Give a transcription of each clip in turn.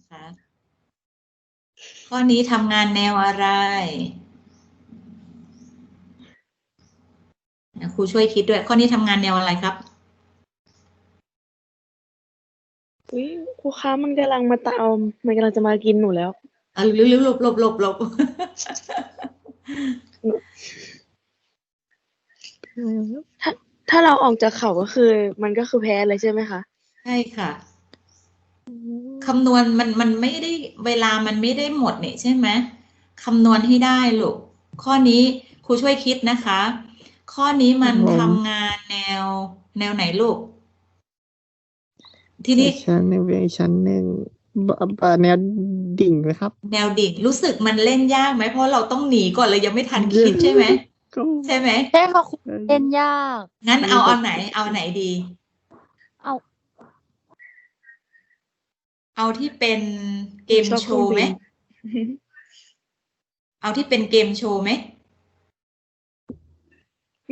นะคะ ข้อนี้ทำงานแนวอะไรอะครูช่วยคิดด้วย ข้อนี้ทำงานแนวอะไรครับอุ้ยครูคะมันกำลังมาตามมันกำลังจะมากินหนูแล้วเอาเร็วๆหลบหลบหลบหลบถ้าถ้าเราออกจากเขาก็คือ มันก็คือแพ้เลยใช่ไหมคะ ใช่ค่ะ คำนวณมันมันไม่ได้เวลามันไม่ได้หมดเนี่ยใช่ไหมคำนวณให้ได้ลูกข้อนี้ครูช่วยคิดนะคะ ข้อนี้มันครับผมทำงานแนวแนวไหนลูก ทีนี้ชั้นหนึ่งเป็นชั้นหนึ่งบอ่าแนวดิ่งเลยครับ แนวดิ่งรู้สึกมันเล่นยากไหมเพราะเราต้องหนีก่อนเลยยังไม่ทันคิดใช่ไหมก็ใช่ไหมใช่ค่ะครูเล่นยาก งั้นเอาเอาไหนเอาไหนดี เอา เอาที่เป็นเกมชอบโชว์ไหมเครื่องบินเอาที่เป็นเกมโชว์ไหม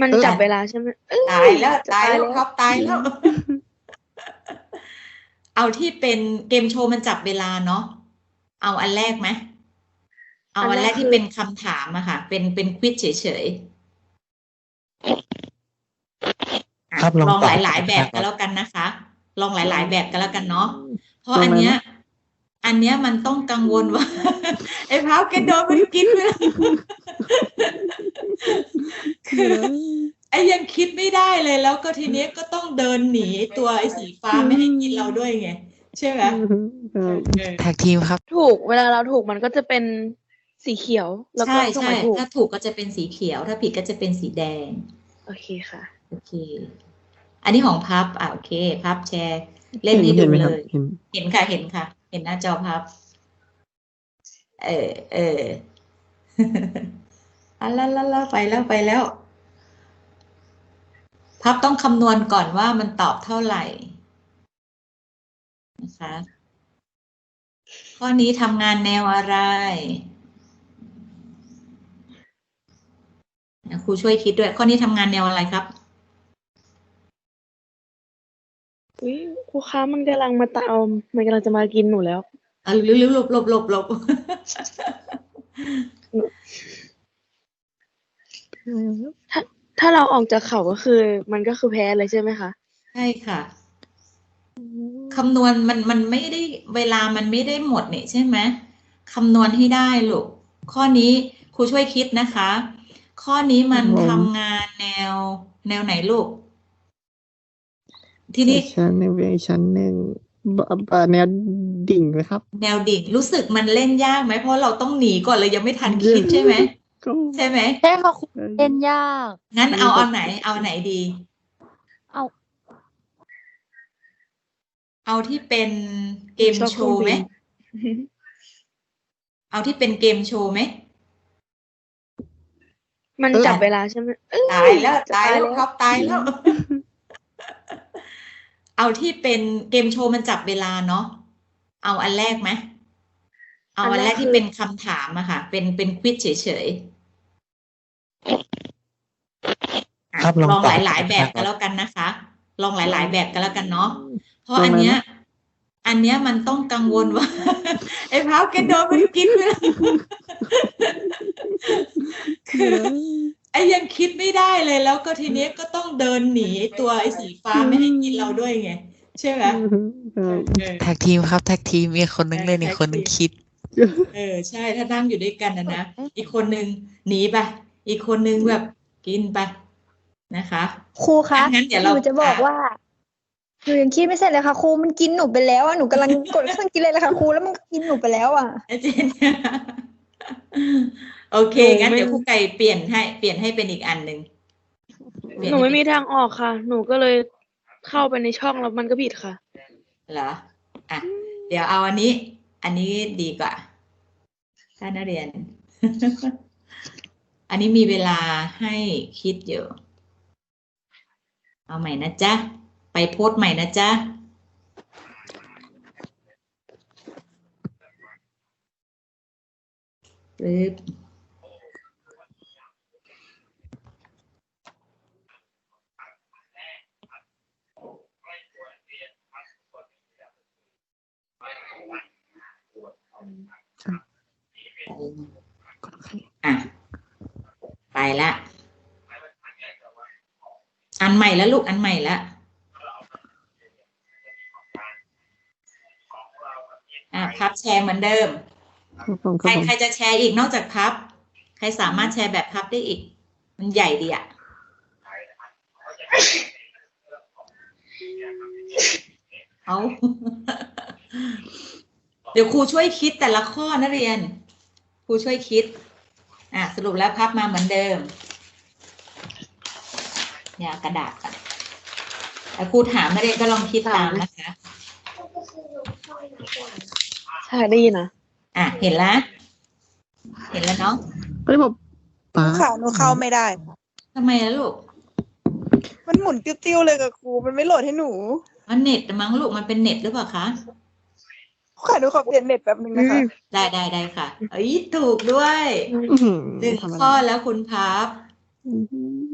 มันเออจับเวลาใช่ไหมเอ้ตายแล้วจะตายแล้วแล้ครับตายแล้ว เอาที่เป็นเกมโชว์มันจับเวลาเนาะ เอาอันแรกไหม เอาอันแรกที่เป็นคำถามอะค่ะ เป็นเป็นควิดเฉยๆอะครับลองลองตอบหลายๆแบบครับกันแล้วกันนะคะ ลองหลายๆแบบกันแล้วกันเนาะเพ ราะอันเนี้ย อันเนี้ยมันต้องกังวลว่าไอ้พร้าวแกโดนมันกินไปแล้วคือไอ้ยังคิดไม่ได้เลยแล้วก็ทีเนี้ยก็ต้องเดินหนีตัวไอ้สีฟ้าไม่ให้กินเราด้วยไงใช่ไหมครับเออแท็กทีมครับ ถูกเวลาเราถูกมันก็จะเป็นสีเขียว แล้วก็ใช่เครื่องใช่หมายถูกถ้าถูกก็จะเป็นสีเขียว ถ้าผิดก็จะเป็นสีแดง โอเคค่ะ โอเค อันนี้ของพับอะโอเค พับแชร์ เล่นให้ดูเห็นไหมคเลรับยเห็นเห็นค่ะ เห็นค่ะ เห็นหน้าจอพับ เออ เอออะละละละไปแล้วไปแล้ว พับต้องคำนวณก่อนว่ามันตอบเท่าไหร่ นะคะ ข้อนี้ทำงานแนวอะไรอะครูช่วยคิดด้วย ข้อนี้ทำงานแนวอะไรครับ อุ้ยครูคะมันกำลังมาตาม มันกำลังจะมากินหนูแล้วเอาเร็วๆหลบหลบหลบหลบถ้าถ้าเราออกจากเขาก็คือ มันก็คือแพ้เลยใช่ไหมคะ ใช่ค่ะคำนวณมันมันไม่ได้เวลามันไม่ได้หมดเนี่ยใช่ไหมคำนวณให้ได้ลูกข้อนี้ครูช่วยคิดนะคะ ข้อนี้มันครับผมทำงานแนวแนวไหนลูก ทีนี้ชั้นหนึ่งเป็นชั้นหนึ่งบอ่าแนวดิ่งเลยครับ แนวดิ่งรู้สึกมันเล่นยากไหมเพราะเราต้องหนีก่อนเลยยังไม่ทันคิดใช่ไหมก็ใช่ไหมใช่ค่ะครูเล่นยาก งั้นเอาเอาไหน เอาไหนดี เอา เอาที่เป็นเกมชอบโชเครื่องว์ไหมบินเอาที่เป็นเกมโชว์ไหมมันเออจับเวลาใช่ไหมเอ้ตายแล้วจะตายแล้วแครับตายแล้ว เอาที่เป็นเกมโชว์มันจับเวลาเนาะเอาอันแรกไหมเอาอันแรกที่เป็นคำถามอะค่ะ เป็นเป็นควิดเฉยๆอะครับลองลองตอบหลาย ๆ แบบครับกันแล้วกันนะคะ ลองหลาย ๆ แบบกันแล้วกันเนาะเพราะอันเนี้ย อันเนี้ยมันต้องกังวลว่าไอ้พร้าวแกโดนมันกินไปแล้วคือไอ้ ยังคิดไม่ได้เลยแล้วก็ทีเนี้ยก็ต้องเดินหนีตัวไอ้สีฟ้าไม่ให้กินเราด้วยไงใช่ไหมครับเออแท็กทีมครับแท็กทีมมีคนนึงเล่นอีกคนนึงคิด เออใช่ถ้านั่งอยู่ด้วยกันนะนะอีกคนนึงหนีไปอีกคนนึงแบบกินไปนะคะครูคะงั้นเดี๋ยวหเรานูจะบอกว่าหนูยังคิดไม่เสร็จเลยค่ะครูมันกินหนูไปแล้วอะหนูกำลังกดเครื่องกินเลยละค่ะครูแล้วมันกินหนูไปแล้วอะอาจารย์ โอเค งั้นเดี๋ยวครูไก่เปลี่ยนให้เปลี่ยนให้เป็นอีกอันหนึ่งเปลี่ยหนูไม่ให้มีทางออกค่ะ หนูก็เลยเข้าไปในช่องแล้วมันก็ผิดค่ะ เหรอ อะ เดี๋ยวเอาอันนี้ อันนี้ดีกว่าถ้านักเรียน อันนี้มีเวลาให้คิดอยู่ เอาใหม่นะจ๊ะ ไปโพสต์ใหม่นะจ๊ะปึ๊บ อะไปละอันใหม่แล้วลูกอันใหม่ละอะพับแชร์เหมือนเดิมครับผมคใครรับผมใครจะแชร์อีกนอกจากพับ ใครสามารถแชร์แบบพับได้อีก มันใหญ่ดีอะเอา เดี๋ยวครูช่วยคิดแต่ละข้อนะเรียน ครูช่วยคิด อะสรุปแล้วพับมาเหมือนเดิม เนี่ยกระดาษก่อนแต่ครูถามนักเรียนก็ลองคิดตามนะคะ ใช่ได้ยินนะอะเห็นแล้วเห็นแล้วเนาะเฮ้ยผมป้าค่ะหนูเข้าไม่ได้ ทำไมล่ะลูก มันหมุนติ้วๆเลยกับครู มันไม่โหลดให้หนู มันเน็ตมั้งลูกมันเป็นเน็ตหรือเปล่าคะ ค่ะหนูขอเปลี่ยนเน็ตแป๊บนึงนะคะได้ได้ได้ค่ะ เอ้ยถูกด้วยอื้อหือหนึ่งทำไมข้อแล้วคุณพับอื้อหือ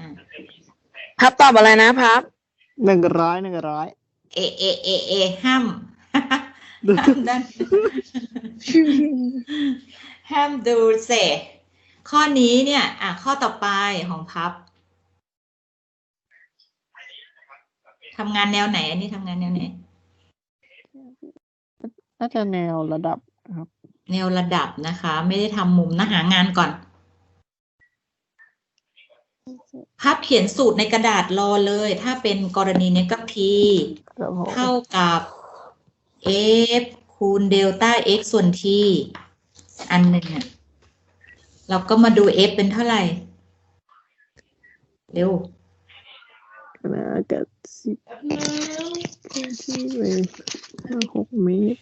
อะพับตอบอะไรนะพับหนึ่งร้อยหนึ่งร้อยเอเอเอเอห้ามห้ามนั่นห้ามดูเสข้อนี้เนี่ย อะ ข้อต่อไปของพับทำงานแนวไหน อันนี้ทำงานแนวไหน น่าจะแนวระดับครับ แนวระดับนะคะ ไม่ได้ทำมุมนะหางานก่อน พับเขียนสูตรในกระดาษรอเลย ถ้าเป็นกรณีเนี้ยก็ t ครับผมเท่ากับ f คูณเดลต้า x ส่วน t อันหนึ่งอะเราก็มาดู f เป็นเท่าไหร่ เร็วนะกับสิบที่เลยห้าหกเมตร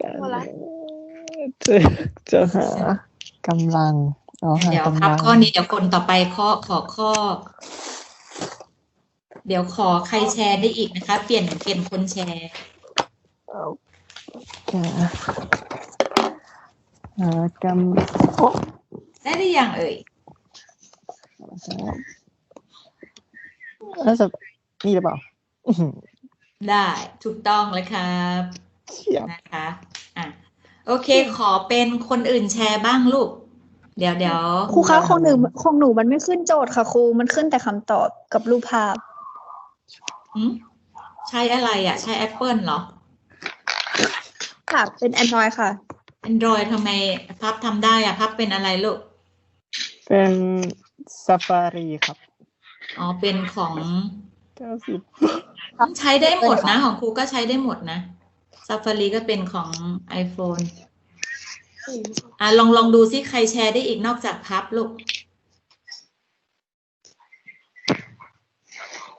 กันจะจะหากำลังเอาหาเดี๋ยวกำพับลังข้อนี้เดี๋ยวคนต่อไปข้อขอข้อ เดี๋ยวขอใครแชร์ได้อีกนะคะ เปลี่ยนเปลี่ยนคนแชร์เอาจะหากำโอ้ได้หรือยังเอ่ยน่าจะนี่หรือเปล่าอื้อหือได้ถูกต้องเลยครับ เฉียบนะคะอะโอเค ขอเป็นคนอื่นแชร์บ้างลูก เดี๋ยวเดี๋ยวครูคะของหนูของหนูมันไม่ขึ้นโจทย์ค่ะครูมันขึ้นแต่คำตอบกับรูปภาพ หืมใช้อะไรอะ ใช้ Apple เหรอ ค่ะ เป็น Android ค่ะ Android ทำไมพับทำได้อะพับเป็นอะไรลูก เป็น Safari ครับอ๋อ เป็นของเก้าสิบ ใช้ได้หมดนะ ของครูก็ใช้ได้หมดนะ Safari ก็เป็นของ iPhone อะลองลองดูซิใครแชร์ได้อีกนอกจากพับลูก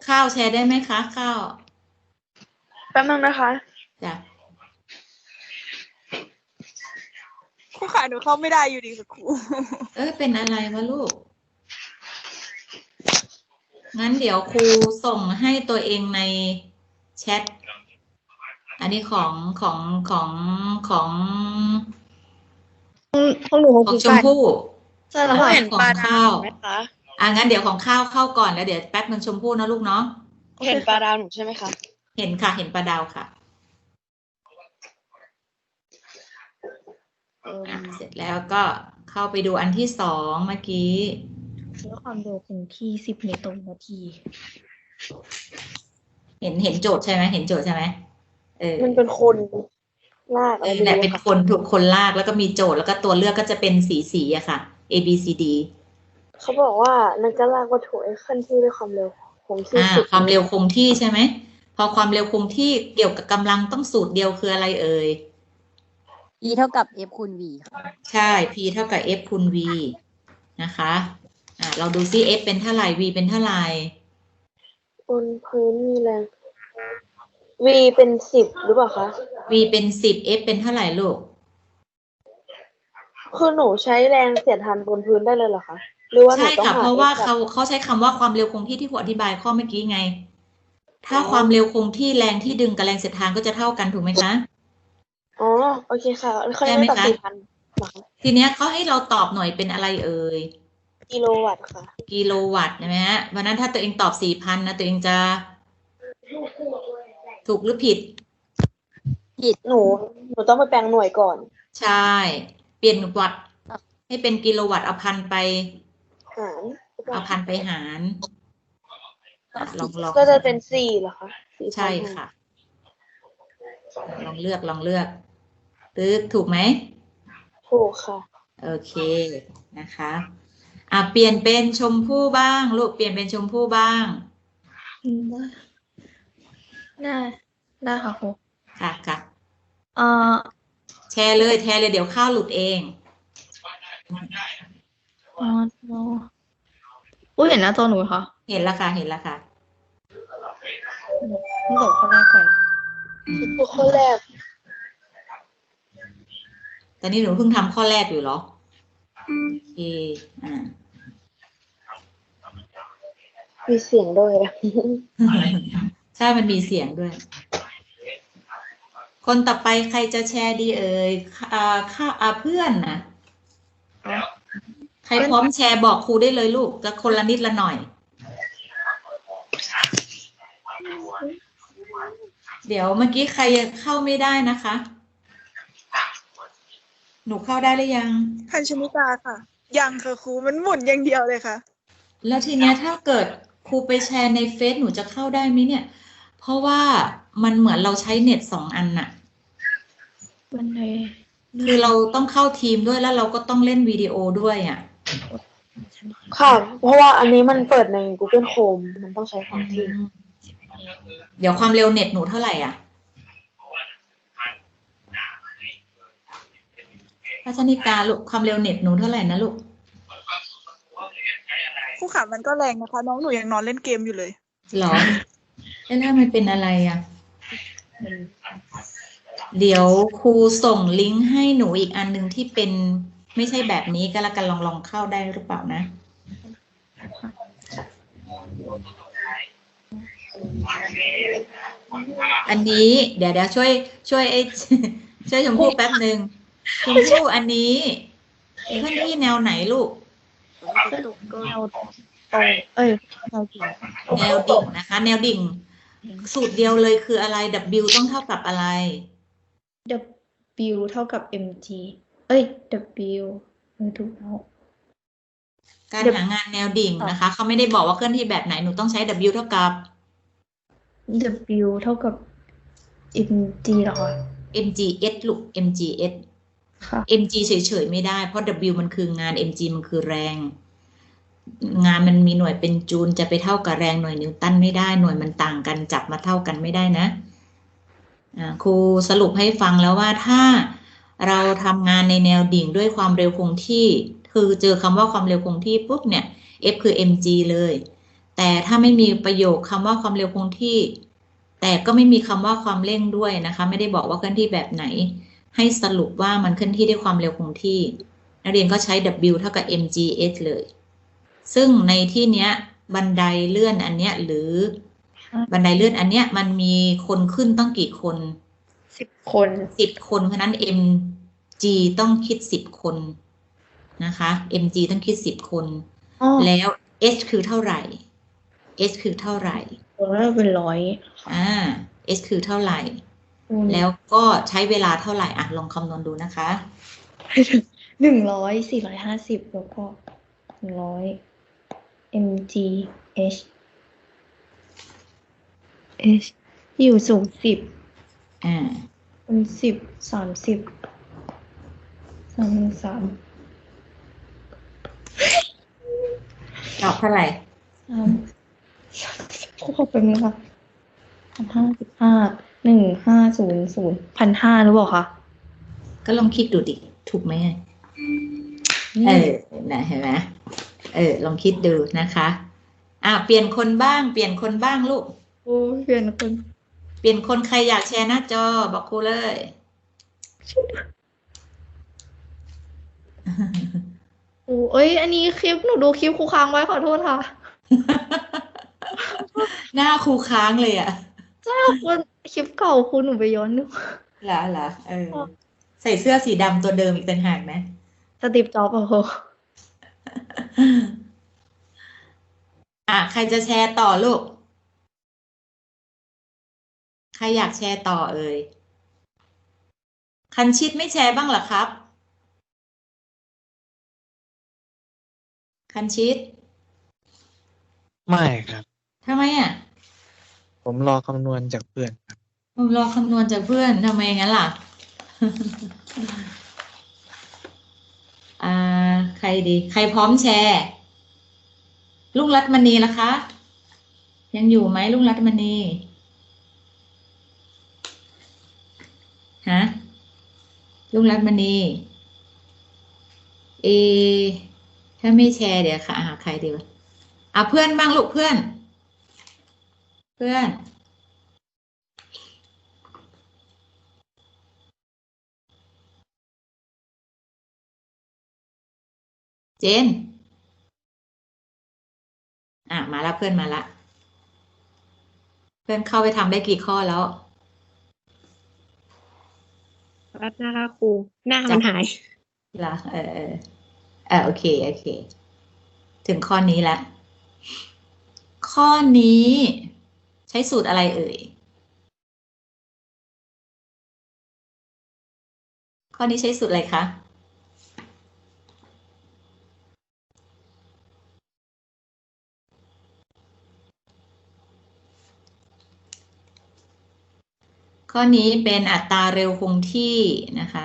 ข้าวแชร์ได้ไหมคะ ข้าวแป๊บนึงนะคะจ้ะครูค่ะหนูเข้าไม่ได้อยู่ดีกับครูเอ้ยเป็นอะไรวะลูก งั้นเดี๋ยวครูส่งให้ตัวเองในแชท อันนี้ของของของของของหนูของของคุณชมพู่ใช่แล้วเขาเห็นของปลาข้าดาววไหมคะ อะงั้นเดี๋ยวของข้าวเข้าก่อนแล้วเดี๋ยวแป๊บนึงชมพู่นะลูกเนาะเห็นปลาดาวหนูใช่ไหมคะ เห็นค่ะเห็นปลาดาวค่ะอะเสร็จแล้วก็เข้าไปดูอันที่สองเมื่อกี้ แล้วความเร็วคงที่สิบเมตรต่อนาที เห็นเห็นโจทย์ใช่ไหมเห็นโจทย์ใช่ไหม เออมันเป็นคนลากเออเนี่ยเป็นคนถูกคนลากแล้วก็มีโจทย์แล้วก็ตัวเลือกก็จะเป็นสีสีอะค่ะ A B C D เขาบอกว่ามันจะลากวัตถุให้เคลื่อนที่ด้วยความเร็วคงที่อ่าสิบความเร็วคงที่ใช่ไหมพอความเร็วคงที่เกี่ยวกับกำลังต้องสูตรเดียวคืออะไรเอ่ย E เท่ากับ F คูณ V ค่ะใช่ P เท่ากับ F คูณ V นะคะอ่าเราดูซิ F เป็นเท่าไหร่ V เป็นเท่าไหร่บนพื้นมีแรง V เป็นสิบหรือเปล่าคะ V เป็นสิบ F เป็นเท่าไหร่ลูก คือหนูใช้แรงเสียดทานบนพื้นได้เลยเหรอคะ หรือว่าหนูใช่ต้องค่ะ หาเพราะว่า F เขาเขาใช้คำว่าความเร็วคงที่ที่ครูอธิบายข้อเมื่อกี้ไง ถ้าความเร็วคงที่แรงที่ดึงกับแรงเสียดทานก็จะเท่ากันถูกไหมคะ อ๋อ โอเคค่ะเขาได้จะไหมไม่ตัดคะ สี่พันหรอคะทีเนี้ยเขาให้เราตอบหน่วยเป็นอะไรเอ่ย กิโลวัตต์ค่ะ กิโลวัตต์ใช่ไหมฮะวันนั้นถ้าตัวเองตอบสี่พันนะตัวเองจะ ถูกหรือผิดหนู หนูต้องไปแปลงหน่วยก่อน ใช่ เปลี่ยนวัตต์ให้เป็นกิโลวัตต์เอาพันไป หารเอาพันไปหารอะลองลองก็จะเป็นสี่เหรอคะสี่ใช่ค่ะ ลองเลือกลองเลือกตึกถูกไหมถูกค่ะ โอเคนะคะอะเปลี่ยนเป็นชมพู่บ้าง ลูกเปลี่ยนเป็นชมพู่บ้าง ได้ได้ค่ะครูค่ะค่ะเอ่อแชร์เลยแชร์เลยเดี๋ยวข้าวหลุดเองอ๋อโน้อุ้ยเห็นหน้าจอหนูไหมคะเห็นและค่ะ เห็นและค่ะนี่บอกคนแรกก่อนคือข้อแรก แต่นี่หนูเพิ่งทำข้อแรกอยู่เหรอโอเคอ่ามีเสียงด้วยนะ ใช่มันมีเสียงด้วย คนต่อไปใครจะแชร์ดีเอ่ยอ่าค่าอ่าเพื่อนนะใครพร้อมแชร์บอกครูได้เลยลูกจะคนละนิดละหน่อย เดี๋ยวเมื่อกี้ใครยังเข้าไม่ได้นะคะ หนูเข้าได้หรือยังพันชนิตาค่ะ ยังค่ะครูมันหมุนอย่างเดียวเลยค่ะ แล้วทีเนี้ยถ้าเกิด ครูไปแชร์ในเฟซหนูจะเข้าได้ไหมเนี่ย เพราะว่ามันเหมือนเราใช้เน็ตสองอันน่ะมันเลยคือเราต้องเข้าทีมด้วยแล้วเราก็ต้องเล่นวิดีโอด้วยอะค่ะ เพราะว่าอันนี้มันเปิดใน Google Chrome มันต้องใช้ของที่เดี๋ยวความเร็วเน็ตหนูเท่าไหร่อะพัชนิกาลูกความเร็วเน็ตหนูเท่าไหร่นะลูก ครูขามันก็แรงนะคะ น้องหนูยังนอนเล่นเกมอยู่เลย หรอเอ๊ะแล้วมันเป็นอะไรอะ เดี๋ยวครูส่งลิงก์ให้หนูอีกอันหนึ่งที่เป็นไม่ใช่แบบนี้ก็แล้วกันลองลองเข้าได้หรือเปล่านะ อันนี้เดี๋ยวเดี๋ยวช่วย ช่วยไอ้ช่วยชมพู่แป๊บหนึ่งชมพู่อันนี้เคลื่อนที่แนวไหนลูก สรุปก็เราตรงเอ้ยเราจริงแนวดิ่งนะคะ แนวดิ่ง สูตรเดียวเลยคืออะไร W ต้องเท่ากับอะไร W เท่ากับ mg เอ้ย W เออถูกแล้วการ W หางานแนวดิ่งนะคะ เขาไม่ได้บอกว่าเคลื่อนที่แบบไหน หนูต้องใช้ W เท่ากับ W เท่ากับ mg เหรอคะ mgs ลูก mgs ค่ะ mg เฉยๆไม่ได้เพราะ W มันคืองาน mg มันคือแรง งานมันมีหน่วยเป็นจูลจะไปเท่ากับแรงหน่วยนิวตันไม่ได้หน่วยมันต่างกันจับมาเท่ากันไม่ได้นะครูสรุปให้ฟังแล้วว่าถ้าเราทำงานในแนวดิ่งด้วยความเร็วคงที่ คือเจอคำว่าความเร็วคงที่ปุ๊บเนี่ย F คือ mg เลย แต่ถ้าไม่มีประโยคคำว่าความเร็วคงที่ แต่ก็ไม่มีคำว่าความเร่งด้วยนะคะ ไม่ได้บอกว่าเคลื่อนที่แบบไหน ให้สรุปว่ามันเคลื่อนที่ด้วยความเร็วคงที่ นักเรียนก็ใช้ W เท่ากับ mgs เลย ซึ่งในที่เนี้ยบันไดเลื่อนอันเนี้ยหรือบันไดเลื่อนอันเนี้ยมันมีคนขึ้นต้องกี่คนสิบคนสิบคนเพราะฉะนั้น mg ต้องคิดสิบคนนะคะ mg ต้องคิดสิบคนอ๋อแล้ว h คือเท่าไหร่ h คือเท่าไหร่ตัวแรกเป็นร้อยอ่า h คือเท่าไหร่อืม แล้วก็ใช้เวลาเท่าไหร่อะลองคำนวณดูนะคะหนึ่งร้อยสี่ร้อยห้าสิบแล้วก็หนึ่งร้อย mg h h อยู่สูงสิบอ่าเป็นสิบสามสิบสามหนึ่งสามตอบเท่าไหร่สามคู่ขอบเป็นงค่ะพันห้าสิบห้า หนึ่งห้าศูนย์ศูนย์พันห้าหรือเปล่าคะก็ลองคิดดูดิ ถูกไหมเออนะเห็นไหมเออ ลองคิดดูนะคะ อะเปลี่ยนคนบ้าง เปลี่ยนคนบ้างลูกโอ้ยเพื่อนคน เปลี่ยนคนใครอยากแชร์หน้าจอบอกครูเลย โอ้เอ้ย อันนี้คลิปหนูดูคลิปครูค้างไว้ขอโทษค่ะ หน้าครูค้างเลยอะคุณ คลิปเก่าครูหนูไปย้อนดูเหรอเหรอเออ ใส่เสื้อสีดำตัวเดิมอีกต่างหากไหมสติปจ็อบอะโหอะใครจะแชร์ต่อลูก ใครรอยากแชร์ต่อเอ่ยคันชิดไม่แชร์บ้างเหรอครับ คันชิดไม่ครับทำไมอะ ผมรอคำนวณจากเพื่อนค รับผมรอคำนวณจากเพื่อนทำไมงั้นล่ะอ่าใครดี ใครพร้อมแชร์ลุงรัตมณีล่ะคะ ยังอยู่ไหมลุงรัตมณีฮะลุงรัตมณีเอ ถ้าไม่แชร์เดี๋ยวค่ะหาใครดีวะอะเพื่อนบ้างลูกเพื่อน เพื่อน เจน อะ มาละเพื่อนมาละ เพื่อนเข้าไปทำได้กี่ข้อแล้ว รัดหน้าค่ะครู หน้ามันหายเหรอเออเออเออโอเค โอเค ถึงข้อนี้แล้วข้อนี้ใช้สูตรอะไรเอ่ย ข้อนี้ใช้สูตรอะไรคะ ข้อนี้เป็นอัตราเร็วคงที่นะคะ